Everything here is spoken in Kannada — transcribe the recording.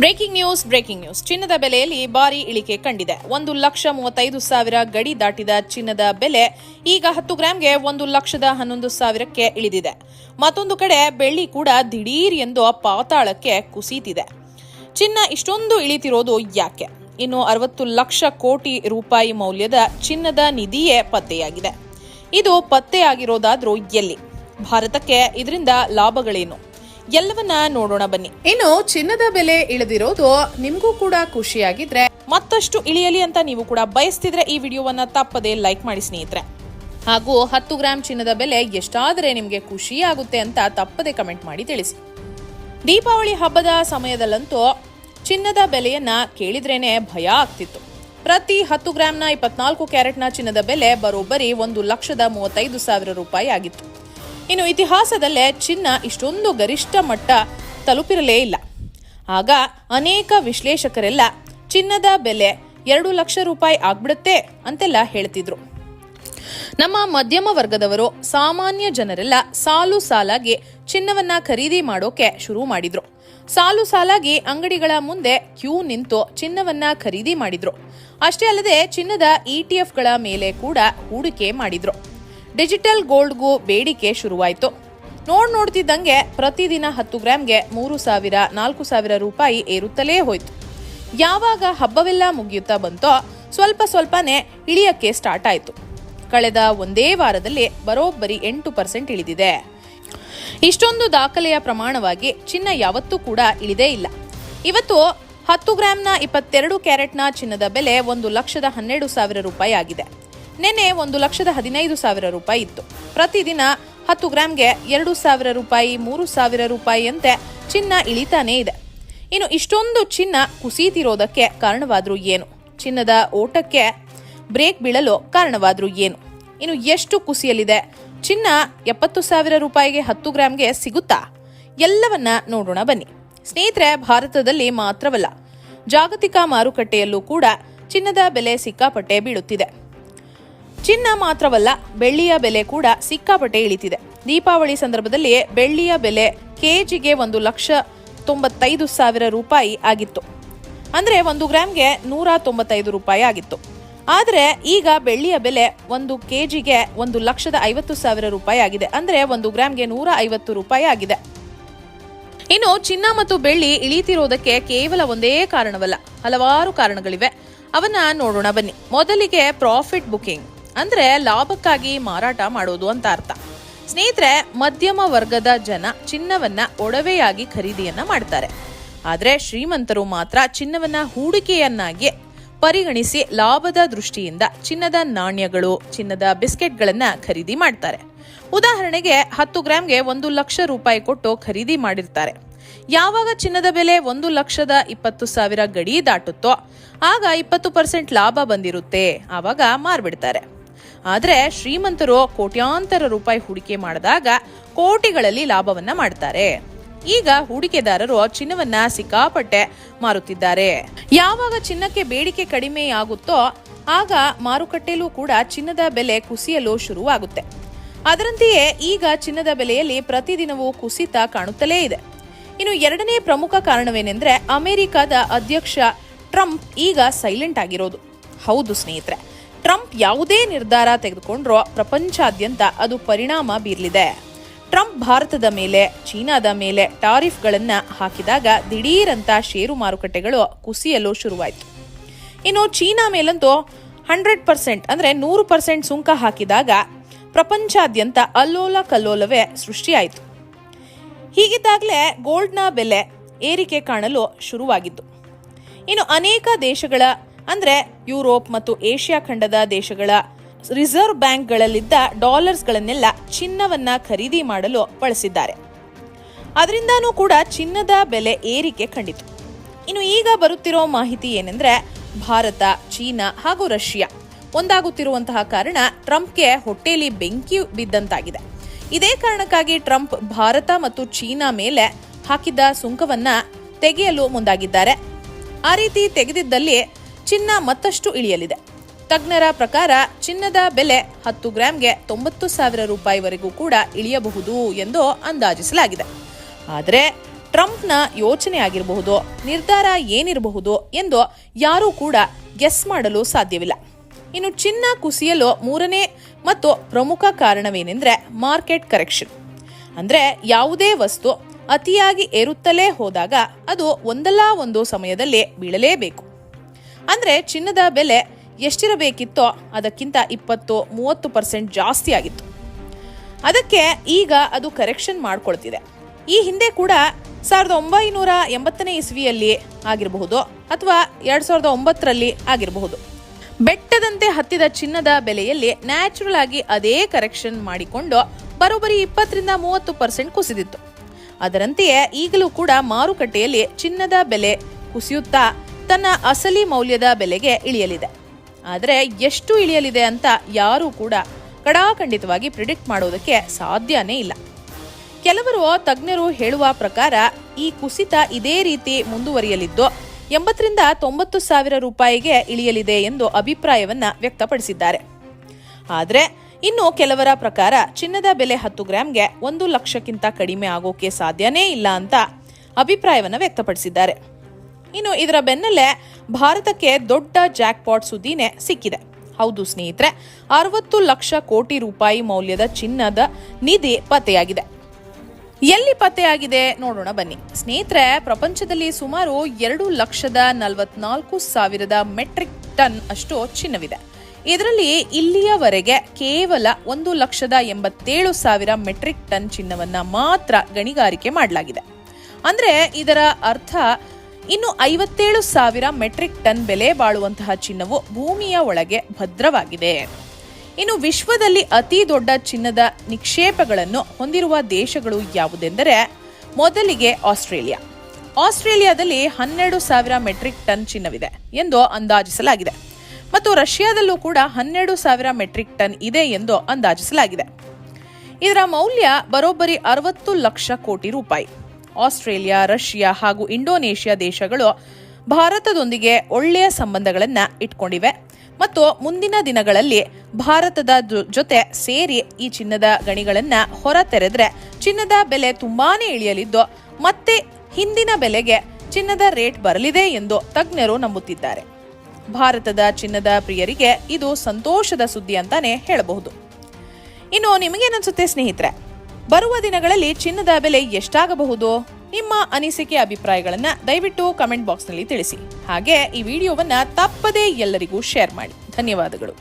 Breaking news breaking news. ಚಿನ್ನದ ಬೆಲೆಯಲ್ಲಿ ಭಾರಿ ಇಳಿಕೆ ಕಂಡಿದೆ. ಒಂದು ಲಕ್ಷ ಮೂವತ್ತೈದು ಸಾವಿರ ಗಡಿ ದಾಟಿದ ಚಿನ್ನದ ಬೆಲೆ ಈಗ ಹತ್ತು ಗ್ರಾಂಗೆ ಒಂದು ಲಕ್ಷದ ಹನ್ನೊಂದು ಸಾವಿರಕ್ಕೆ ಇಳಿದಿದೆ. ಮತ್ತೊಂದು ಕಡೆ ಬೆಳ್ಳಿ ಕೂಡ ದಿಢೀರ್ ಎಂದು ಪಾತಾಳಕ್ಕೆ ಕುಸಿತಿದೆ. ಚಿನ್ನ ಇಷ್ಟೊಂದು ಇಳಿತಿರೋದು ಯಾಕೆ? ಇನ್ನು ಅರವತ್ತು ಲಕ್ಷ ಕೋಟಿ ರೂಪಾಯಿ ಮೌಲ್ಯದ ಚಿನ್ನದ ನಿಧಿಯೇ ಪತ್ತೆಯಾಗಿದೆ. ಇದು ಪತ್ತೆಯಾಗಿರೋದಾದ್ರೂ ಎಲ್ಲಿ? ಭಾರತಕ್ಕೆ ಇದರಿಂದ ಲಾಭಗಳೇನು? ಎಲ್ಲವನ್ನ ನೋಡೋಣ ಬನ್ನಿ. ಇನ್ನು ಚಿನ್ನದ ಬೆಲೆ ಇಳಿದಿರೋದು ನಿಮಗೂ ಕೂಡ ಖುಷಿಯಾಗಿದ್ರೆ, ಮತ್ತಷ್ಟು ಇಳಿಯಲಿ ಅಂತ ನೀವು ಕೂಡ ಬಯಸ್ತಿದ್ರೆ ಈ ವಿಡಿಯೋವನ್ನ ತಪ್ಪದೆ ಲೈಕ್ ಮಾಡಿ ಸ್ನೇಹಿತರೆ. ಹಾಗೂ ಹತ್ತು ಗ್ರಾಂ ಚಿನ್ನದ ಬೆಲೆ ಎಷ್ಟಾದರೆ ನಿಮಗೆ ಖುಷಿಯಾಗುತ್ತೆ ಅಂತ ತಪ್ಪದೆ ಕಮೆಂಟ್ ಮಾಡಿ ತಿಳಿಸಿ. ದೀಪಾವಳಿ ಹಬ್ಬದ ಸಮಯದಲ್ಲಂತೂ ಚಿನ್ನದ ಬೆಲೆಯನ್ನ ಕೇಳಿದ್ರೇನೆ ಭಯ ಆಗ್ತಿತ್ತು. ಪ್ರತಿ ಹತ್ತು ಗ್ರಾಂನ ಇಪ್ಪತ್ನಾಲ್ಕು ಕ್ಯಾರೆಟ್ನ ಚಿನ್ನದ ಬೆಲೆ ಬರೋಬ್ಬರಿ ಒಂದು ಲಕ್ಷದ ಮೂವತ್ತೈದು ಸಾವಿರ ರೂಪಾಯಿ ಆಗಿತ್ತು. ಇನ್ನು ಇತಿಹಾಸದಲ್ಲೇ ಚಿನ್ನ ಇಷ್ಟೊಂದು ಗರಿಷ್ಠ ಮಟ್ಟ ತಲುಪಿರಲೇ ಇಲ್ಲ. ಆಗ ಅನೇಕ ವಿಶ್ಲೇಷಕರೆಲ್ಲ ಚಿನ್ನದ ಬೆಲೆ ಎರಡು ಲಕ್ಷ ರೂಪಾಯಿ ಆಗ್ಬಿಡುತ್ತೆ ಅಂತೆಲ್ಲ ಹೇಳ್ತಿದ್ರು. ನಮ್ಮ ಮಧ್ಯಮ ವರ್ಗದವರು ಸಾಮಾನ್ಯ ಜನರೆಲ್ಲ ಸಾಲು ಸಾಲಾಗಿ ಚಿನ್ನವನ್ನ ಖರೀದಿ ಮಾಡೋಕೆ ಶುರು ಮಾಡಿದ್ರು. ಸಾಲು ಸಾಲಾಗಿ ಅಂಗಡಿಗಳ ಮುಂದೆ ಕ್ಯೂ ನಿಂತು ಚಿನ್ನವನ್ನ ಖರೀದಿ ಮಾಡಿದ್ರು. ಅಷ್ಟೇ ಅಲ್ಲದೆ ಚಿನ್ನದ ಇಟಿಎಫ್ಗಳ ಮೇಲೆ ಕೂಡ ಹೂಡಿಕೆ ಮಾಡಿದ್ರು. ಡಿಜಿಟಲ್ ಗೋಲ್ಡ್ಗೂ ಬೇಡಿಕೆ ಶುರುವಾಯಿತು. ನೋಡ್ ನೋಡ್ತಿದ್ದಂಗೆ ಪ್ರತಿದಿನ ಹತ್ತು ಗ್ರಾಮ್ಗೆ ಮೂರು ಸಾವಿರ, ನಾಲ್ಕು ಸಾವಿರ ರೂಪಾಯಿ ಏರುತ್ತಲೇ ಹೋಯ್ತು. ಯಾವಾಗ ಹಬ್ಬವೆಲ್ಲ ಮುಗಿಯುತ್ತಾ ಬಂತೋ ಸ್ವಲ್ಪ ಸ್ವಲ್ಪನೇ ಇಳಿಯಕ್ಕೆ ಸ್ಟಾರ್ಟ್ ಆಯಿತು. ಕಳೆದ ಒಂದೇ ವಾರದಲ್ಲಿ ಬರೋಬ್ಬರಿ ಎಂಟು ಪರ್ಸೆಂಟ್ ಇಳಿದಿದೆ. ಇಷ್ಟೊಂದು ದಾಖಲೆಯ ಪ್ರಮಾಣವಾಗಿ ಚಿನ್ನ ಯಾವತ್ತೂ ಕೂಡ ಇಳಿದೇ ಇಲ್ಲ. ಇವತ್ತು ಹತ್ತು ಗ್ರಾಂನ ಇಪ್ಪತ್ತೆರಡು ಕ್ಯಾರೆಟ್ನ ಚಿನ್ನದ ಬೆಲೆ ಒಂದು ಲಕ್ಷದ ಹನ್ನೆರಡು ಸಾವಿರ ರೂಪಾಯಿ ಆಗಿದೆ. ನಿನ್ನೆ ಒಂದು ಲಕ್ಷದ ಹದಿನೈದು ಸಾವಿರ ರೂಪಾಯಿ ಇತ್ತು. ಪ್ರತಿದಿನ ಹತ್ತು ಗ್ರಾಂಗೆ ಎರಡು ಸಾವಿರ ರೂಪಾಯಿ, ಮೂರು ಸಾವಿರ ರೂಪಾಯಿಯಂತೆ ಚಿನ್ನ ಇಳಿತಾನೇ ಇದೆ. ಇನ್ನು ಇಷ್ಟೊಂದು ಚಿನ್ನ ಕುಸಿತಿರೋದಕ್ಕೆ ಕಾರಣವಾದರೂ ಏನು? ಚಿನ್ನದ ಓಟಕ್ಕೆ ಬ್ರೇಕ್ ಬೀಳಲು ಕಾರಣವಾದರೂ ಏನು? ಇನ್ನು ಎಷ್ಟು ಕುಸಿಯಲಿದೆ? ಚಿನ್ನ ಎಪ್ಪತ್ತು ಸಾವಿರ ರೂಪಾಯಿಗೆ ಹತ್ತು ಗ್ರಾಮ್ಗೆ ಸಿಗುತ್ತಾ? ಎಲ್ಲವನ್ನ ನೋಡೋಣ ಬನ್ನಿ. ಸ್ನೇಹಿತರೆ, ಭಾರತದಲ್ಲಿ ಮಾತ್ರವಲ್ಲ, ಜಾಗತಿಕ ಮಾರುಕಟ್ಟೆಯಲ್ಲೂ ಕೂಡ ಚಿನ್ನದ ಬೆಲೆ ಸಿಕ್ಕಾಪಟ್ಟೆ ಬೀಳುತ್ತಿದೆ. ಚಿನ್ನ ಮಾತ್ರವಲ್ಲ, ಬೆಳ್ಳಿಯ ಬೆಲೆ ಕೂಡ ಸಿಕ್ಕಾಪಟ್ಟೆ ಇಳಿತಿದೆ. ದೀಪಾವಳಿ ಸಂದರ್ಭದಲ್ಲಿ ಬೆಳ್ಳಿಯ ಬೆಲೆ ಕೆಜಿಗೆ ಒಂದು ಲಕ್ಷ ತೊಂಬತ್ತೈದು ಸಾವಿರ ರೂಪಾಯಿ ಆಗಿತ್ತು. ಅಂದ್ರೆ ಒಂದು ಗ್ರಾಮ್ಗೆ ನೂರ ತೊಂಬತ್ತೈದು ರೂಪಾಯಿ ಆಗಿತ್ತು. ಆದರೆ ಈಗ ಬೆಳ್ಳಿಯ ಬೆಲೆ ಒಂದು ಕೆಜಿಗೆ ಒಂದು ಲಕ್ಷದ ಐವತ್ತು ಸಾವಿರ ರೂಪಾಯಿ ಆಗಿದೆ. ಅಂದ್ರೆ ಒಂದು ಗ್ರಾಮ್ಗೆ ನೂರ ಐವತ್ತು ರೂಪಾಯಿ ಆಗಿದೆ. ಇನ್ನು ಚಿನ್ನ ಮತ್ತು ಬೆಳ್ಳಿ ಇಳಿತಿರೋದಕ್ಕೆ ಕೇವಲ ಒಂದೇ ಕಾರಣವಲ್ಲ, ಹಲವಾರು ಕಾರಣಗಳಿವೆ. ಅವನ್ನ ನೋಡೋಣ ಬನ್ನಿ. ಮೊದಲಿಗೆ ಪ್ರಾಫಿಟ್ ಬುಕಿಂಗ್ ಅಂದ್ರೆ ಲಾಭಕ್ಕಾಗಿ ಮಾರಾಟ ಮಾಡೋದು ಅಂತ ಅರ್ಥ. ಸ್ನೇಹಿತರೆ, ಮಧ್ಯಮ ವರ್ಗದ ಜನ ಚಿನ್ನವನ್ನ ಒಡವೆಯಾಗಿ ಖರೀದಿಯನ್ನ ಮಾಡ್ತಾರೆ. ಆದ್ರೆ ಶ್ರೀಮಂತರು ಮಾತ್ರ ಚಿನ್ನವನ್ನ ಹೂಡಿಕೆಯನ್ನಾಗಿ ಪರಿಗಣಿಸಿ ಲಾಭದ ದೃಷ್ಟಿಯಿಂದ ಚಿನ್ನದ ನಾಣ್ಯಗಳು, ಚಿನ್ನದ ಬಿಸ್ಕೆಟ್ಗಳನ್ನು ಖರೀದಿ ಮಾಡ್ತಾರೆ. ಉದಾಹರಣೆಗೆ ಹತ್ತು ಗ್ರಾಮ್ಗೆ ಒಂದು ಲಕ್ಷ ರೂಪಾಯಿ ಕೊಟ್ಟು ಖರೀದಿ ಮಾಡಿರ್ತಾರೆ. ಯಾವಾಗ ಚಿನ್ನದ ಬೆಲೆ ಒಂದು ಲಕ್ಷದ ಇಪ್ಪತ್ತು ಸಾವಿರ ಗಡಿ ದಾಟುತ್ತೋ, ಆಗ ಇಪ್ಪತ್ತು ಪರ್ಸೆಂಟ್ ಲಾಭ ಬಂದಿರುತ್ತೆ, ಆವಾಗ ಮಾರ್ಬಿಡ್ತಾರೆ. ಆದರೆ ಶ್ರೀಮಂತರು ಕೋಟ್ಯಾಂತರ ರೂಪಾಯಿ ಹೂಡಿಕೆ ಮಾಡಿದಾಗ ಕೋಟಿಗಳಲ್ಲಿ ಲಾಭವನ್ನ ಮಾಡ್ತಾರೆ. ಈಗ ಹೂಡಿಕೆದಾರರು ಚಿನ್ನವನ್ನ ಸಿಕ್ಕಾಪಟ್ಟೆ ಮಾರುತ್ತಿದ್ದಾರೆ. ಯಾವಾಗ ಚಿನ್ನಕ್ಕೆ ಬೇಡಿಕೆ ಕಡಿಮೆಯಾಗುತ್ತೋ ಆಗ ಮಾರುಕಟ್ಟೆಯಲ್ಲೂ ಕೂಡ ಚಿನ್ನದ ಬೆಲೆ ಕುಸಿಯಲು ಶುರುವಾಗುತ್ತೆ. ಅದರಂತೆಯೇ ಈಗ ಚಿನ್ನದ ಬೆಲೆಯಲ್ಲಿ ಪ್ರತಿದಿನವೂ ಕುಸಿತ ಕಾಣುತ್ತಲೇ ಇದೆ. ಇನ್ನು ಎರಡನೇ ಪ್ರಮುಖ ಕಾರಣವೇನೆಂದ್ರೆ ಅಮೆರಿಕದ ಅಧ್ಯಕ್ಷ ಟ್ರಂಪ್ ಈಗ ಸೈಲೆಂಟ್ ಆಗಿರೋದು. ಹೌದು ಸ್ನೇಹಿತರೆ, ಟ್ರಂಪ್ ಯಾವುದೇ ನಿರ್ಧಾರ ತೆಗೆದುಕೊಂಡ್ರೋ ಪ್ರಪಂಚಾದ್ಯಂತ ಅದು ಪರಿಣಾಮ ಬೀರಲಿದೆ. ಟ್ರಂಪ್ ಭಾರತದ ಮೇಲೆ, ಚೀನಾದ ಮೇಲೆ ಟಾರಿಫ್ಗಳನ್ನು ಹಾಕಿದಾಗ ದಿಢೀರಂತ ಷೇರು ಮಾರುಕಟ್ಟೆಗಳು ಕುಸಿಯಲು ಶುರುವಾಯಿತು. ಇನ್ನು ಚೀನಾ ಮೇಲಂತೂ ಹಂಡ್ರೆಡ್ ಪರ್ಸೆಂಟ್ ಅಂದರೆ ನೂರು ಪರ್ಸೆಂಟ್ ಸುಂಕ ಹಾಕಿದಾಗ ಪ್ರಪಂಚಾದ್ಯಂತ ಅಲ್ಲೋಲ ಕಲ್ಲೋಲವೇ ಸೃಷ್ಟಿಯಾಯಿತು. ಹೀಗಿದ್ದಾಗಲೇ ಗೋಲ್ಡ್ನ ಬೆಲೆ ಏರಿಕೆ ಕಾಣಲು ಶುರುವಾಗಿದ್ದು ಇನ್ನು ಅನೇಕ ದೇಶಗಳ ಅಂದರೆ ಯುರೋಪ್ ಮತ್ತು ಏಷ್ಯಾ ಖಂಡದ ದೇಶಗಳ ರಿಸರ್ವ್ ಬ್ಯಾಂಕ್ಗಳಲ್ಲಿದ್ದ ಡಾಲರ್ಸ್ಗಳನ್ನೆಲ್ಲ ಚಿನ್ನವನ್ನ ಖರೀದಿ ಮಾಡಲು ಬಳಸಿದ್ದಾರೆ. ಅದರಿಂದಾನೂ ಕೂಡ ಚಿನ್ನದ ಬೆಲೆ ಏರಿಕೆ ಕಂಡಿತು. ಇನ್ನು ಈಗ ಬರುತ್ತಿರೋ ಮಾಹಿತಿ ಏನೆಂದ್ರೆ, ಭಾರತ, ಚೀನಾ ಹಾಗೂ ರಷ್ಯಾ ಒಂದಾಗುತ್ತಿರುವಂತಹ ಕಾರಣ ಟ್ರಂಪ್ಗೆ ಹೊಟ್ಟೆಯಲ್ಲಿ ಬೆಂಕಿ ಬಿದ್ದಂತಾಗಿದೆ. ಇದೇ ಕಾರಣಕ್ಕಾಗಿ ಟ್ರಂಪ್ ಭಾರತ ಮತ್ತು ಚೀನಾ ಮೇಲೆ ಹಾಕಿದ್ದ ಸುಂಕವನ್ನ ತೆಗೆಯಲು ಮುಂದಾಗಿದ್ದಾರೆ. ಆ ರೀತಿ ತೆಗೆದಿದ್ದಲ್ಲಿ ಚಿನ್ನ ಮತ್ತಷ್ಟು ಇಳಿಯಲಿದೆ. ತಜ್ಞರ ಪ್ರಕಾರ ಚಿನ್ನದ ಬೆಲೆ ಹತ್ತು ಗ್ರಾಂಗೆ ತೊಂಬತ್ತು ಸಾವಿರ ರೂಪಾಯಿವರೆಗೂ ಕೂಡ ಇಳಿಯಬಹುದು ಎಂದು ಅಂದಾಜಿಸಲಾಗಿದೆ. ಆದರೆ ಟ್ರಂಪ್ನ ಯೋಚನೆ ಆಗಿರಬಹುದು, ನಿರ್ಧಾರ ಏನಿರಬಹುದು ಎಂದು ಯಾರೂ ಕೂಡ ಗೆಸ್ ಮಾಡಲು ಸಾಧ್ಯವಿಲ್ಲ. ಇನ್ನು ಚಿನ್ನ ಕುಸಿಯಲು ಮೂರನೇ ಮತ್ತು ಪ್ರಮುಖ ಕಾರಣವೇನೆಂದರೆ ಮಾರ್ಕೆಟ್ ಕರೆಕ್ಷನ್. ಅಂದರೆ ಯಾವುದೇ ವಸ್ತು ಅತಿಯಾಗಿ ಏರುತ್ತಲೇ ಹೋದಾಗ ಅದು ಒಂದಲ್ಲ ಒಂದು ಸಮಯದಲ್ಲಿ ಬೀಳಲೇಬೇಕು. ಅಂದರೆ ಚಿನ್ನದ ಬೆಲೆ ಎಷ್ಟಿರಬೇಕಿತ್ತೋ ಅದಕ್ಕಿಂತ ಇಪ್ಪತ್ತು, ಮೂವತ್ತು ಪರ್ಸೆಂಟ್ ಜಾಸ್ತಿ ಆಗಿತ್ತು. ಅದಕ್ಕೆ ಈಗ ಅದು ಕರೆಕ್ಷನ್ ಮಾಡ್ಕೊಳ್ತಿದೆ. ಈ ಹಿಂದೆ ಕೂಡ ಸಾವಿರದ ಒಂಬೈನೂರ ಎಂಬತ್ತನೇ ಇಸ್ವಿಯಲ್ಲಿ ಆಗಿರಬಹುದು ಅಥವಾ ಎರಡು ಸಾವಿರದ ಒಂಬತ್ತರಲ್ಲಿ ಆಗಿರಬಹುದು. ಬೆಟ್ಟದಂತೆ ಹತ್ತಿದ ಚಿನ್ನದ ಬೆಲೆಯಲ್ಲಿ ನ್ಯಾಚುರಲ್ ಆಗಿ ಅದೇ ಕರೆಕ್ಷನ್ ಮಾಡಿಕೊಂಡು ಬರೋಬ್ಬರಿ ಇಪ್ಪತ್ತರಿಂದ ಮೂವತ್ತು ಪರ್ಸೆಂಟ್ ಕುಸಿದಿತ್ತು. ಅದರಂತೆಯೇ ಈಗಲೂ ಕೂಡ ಮಾರುಕಟ್ಟೆಯಲ್ಲಿ ಚಿನ್ನದ ಬೆಲೆ ಕುಸಿಯುತ್ತಾ ತನ್ನ ಅಸಲಿ ಮೌಲ್ಯದ ಬೆಲೆಗೆ ಇಳಿಯಲಿದೆ. ಆದರೆ ಎಷ್ಟು ಇಳಿಯಲಿದೆ ಅಂತ ಯಾರೂ ಕೂಡ ಕಡಾಖಂಡಿತವಾಗಿ ಪ್ರಿಡಿಕ್ಟ್ ಮಾಡೋದಕ್ಕೆ ಸಾಧ್ಯನೇ ಇಲ್ಲ. ಕೆಲವರು ತಜ್ಞರು ಹೇಳುವ ಪ್ರಕಾರ ಈ ಕುಸಿತ ಇದೇ ರೀತಿ ಮುಂದುವರಿಯಲಿದ್ದು ಎಂಬತ್ತರಿಂದ ತೊಂಬತ್ತು ಸಾವಿರ ರೂಪಾಯಿಗೆ ಇಳಿಯಲಿದೆ ಎಂದು ಅಭಿಪ್ರಾಯವನ್ನ ವ್ಯಕ್ತಪಡಿಸಿದ್ದಾರೆ. ಆದರೆ ಇನ್ನು ಕೆಲವರ ಪ್ರಕಾರ ಚಿನ್ನದ ಬೆಲೆ ಹತ್ತು ಗ್ರಾಮ್ಗೆ ಒಂದು ಲಕ್ಷಕ್ಕಿಂತ ಕಡಿಮೆ ಆಗೋಕೆ ಸಾಧ್ಯನೇ ಇಲ್ಲ ಅಂತ ಅಭಿಪ್ರಾಯವನ್ನು ವ್ಯಕ್ತಪಡಿಸಿದ್ದಾರೆ. ಇನ್ನು ಇದರ ಬೆನ್ನಲ್ಲೇ ಭಾರತಕ್ಕೆ ದೊಡ್ಡ ಜಾಕ್ಪಾಟ್ ಸುದ್ದಿನೇ ಸಿಕ್ಕಿದೆ. ಹೌದು ಸ್ನೇಹಿತರೆ, ಅರವತ್ತು ಲಕ್ಷ ಕೋಟಿ ರೂಪಾಯಿ ಮೌಲ್ಯದ ಚಿನ್ನದ ನಿಧಿ ಪತ್ತೆಯಾಗಿದೆ. ಎಲ್ಲಿ ಪತ್ತೆಯಾಗಿದೆ ನೋಡೋಣ ಬನ್ನಿ. ಸ್ನೇಹಿತರೆ, ಪ್ರಪಂಚದಲ್ಲಿ ಸುಮಾರು ಎರಡು ಲಕ್ಷದ ನಲವತ್ನಾಲ್ಕು ಸಾವಿರದ ಮೆಟ್ರಿಕ್ ಟನ್ ಅಷ್ಟು ಚಿನ್ನವಿದೆ. ಇದರಲ್ಲಿ ಇಲ್ಲಿಯವರೆಗೆ ಕೇವಲ ಒಂದು ಲಕ್ಷದ ಎಂಬತ್ತೇಳು ಸಾವಿರ ಮೆಟ್ರಿಕ್ ಟನ್ ಚಿನ್ನವನ್ನ ಮಾತ್ರ ಗಣಿಗಾರಿಕೆ ಮಾಡಲಾಗಿದೆ. ಅಂದ್ರೆ ಇದರ ಅರ್ಥ ಇನ್ನು ಐವತ್ತೇಳು ಸಾವಿರ ಮೆಟ್ರಿಕ್ ಟನ್ ಬೆಲೆ ಬಾಳುವಂತಹ ಚಿನ್ನವು ಭೂಮಿಯ ಒಳಗೆ ಭದ್ರವಾಗಿದೆ. ಇನ್ನು ವಿಶ್ವದಲ್ಲಿ ಅತಿ ದೊಡ್ಡ ಚಿನ್ನದ ನಿಕ್ಷೇಪಗಳನ್ನು ಹೊಂದಿರುವ ದೇಶಗಳು ಯಾವುದೆಂದರೆ ಮೊದಲಿಗೆ ಆಸ್ಟ್ರೇಲಿಯಾ. ಆಸ್ಟ್ರೇಲಿಯಾದಲ್ಲಿ ಹನ್ನೆರಡು ಸಾವಿರ ಮೆಟ್ರಿಕ್ ಟನ್ ಚಿನ್ನವಿದೆ ಎಂದು ಅಂದಾಜಿಸಲಾಗಿದೆ. ಮತ್ತು ರಷ್ಯಾದಲ್ಲೂ ಕೂಡ ಹನ್ನೆರಡು ಸಾವಿರ ಮೆಟ್ರಿಕ್ ಟನ್ ಇದೆ ಎಂದು ಅಂದಾಜಿಸಲಾಗಿದೆ. ಇದರ ಮೌಲ್ಯ ಬರೋಬ್ಬರಿ ಅರವತ್ತು ಲಕ್ಷ ಕೋಟಿ ರೂಪಾಯಿ. ಆಸ್ಟ್ರೇಲಿಯಾ, ರಷ್ಯಾ ಹಾಗೂ ಇಂಡೋನೇಷ್ಯಾ ದೇಶಗಳು ಭಾರತದೊಂದಿಗೆ ಒಳ್ಳೆಯ ಸಂಬಂಧಗಳನ್ನು ಇಟ್ಕೊಂಡಿವೆ. ಮತ್ತು ಮುಂದಿನ ದಿನಗಳಲ್ಲಿ ಭಾರತದ ಜೊತೆ ಸೇರಿ ಈ ಚಿನ್ನದ ಗಣಿಗಳನ್ನು ಹೊರ ತೆರೆದ್ರೆ ಚಿನ್ನದ ಬೆಲೆ ತುಂಬಾನೇ ಇಳಿಯಲಿದ್ದು, ಮತ್ತೆ ಹಿಂದಿನ ಬೆಲೆಗೆ ಚಿನ್ನದ ರೇಟ್ ಬರಲಿದೆ ಎಂದು ತಜ್ಞರು ನಂಬುತ್ತಿದ್ದಾರೆ. ಭಾರತದ ಚಿನ್ನದ ಪ್ರಿಯರಿಗೆ ಇದು ಸಂತೋಷದ ಸುದ್ದಿ ಅಂತಾನೆ ಹೇಳಬಹುದು. ಇನ್ನು ನಿಮಗೇನನ್ಸುತ್ತೆ ಸ್ನೇಹಿತರೆ? ಬರುವ ದಿನಗಳಲ್ಲಿ ಚಿನ್ನದ ಬೆಲೆ ಎಷ್ಟಾಗಬಹುದು? ನಿಮ್ಮ ಅನಿಸಿಕೆ ಅಭಿಪ್ರಾಯಗಳನ್ನ ದಯವಿಟ್ಟು ಕಮೆಂಟ್ ಬಾಕ್ಸ್ನಲ್ಲಿ ತಿಳಿಸಿ. ಹಾಗೆ ಈ ವಿಡಿಯೋವನ್ನ ತಪ್ಪದೇ ಎಲ್ಲರಿಗೂ ಶೇರ್ ಮಾಡಿ. ಧನ್ಯವಾದಗಳು.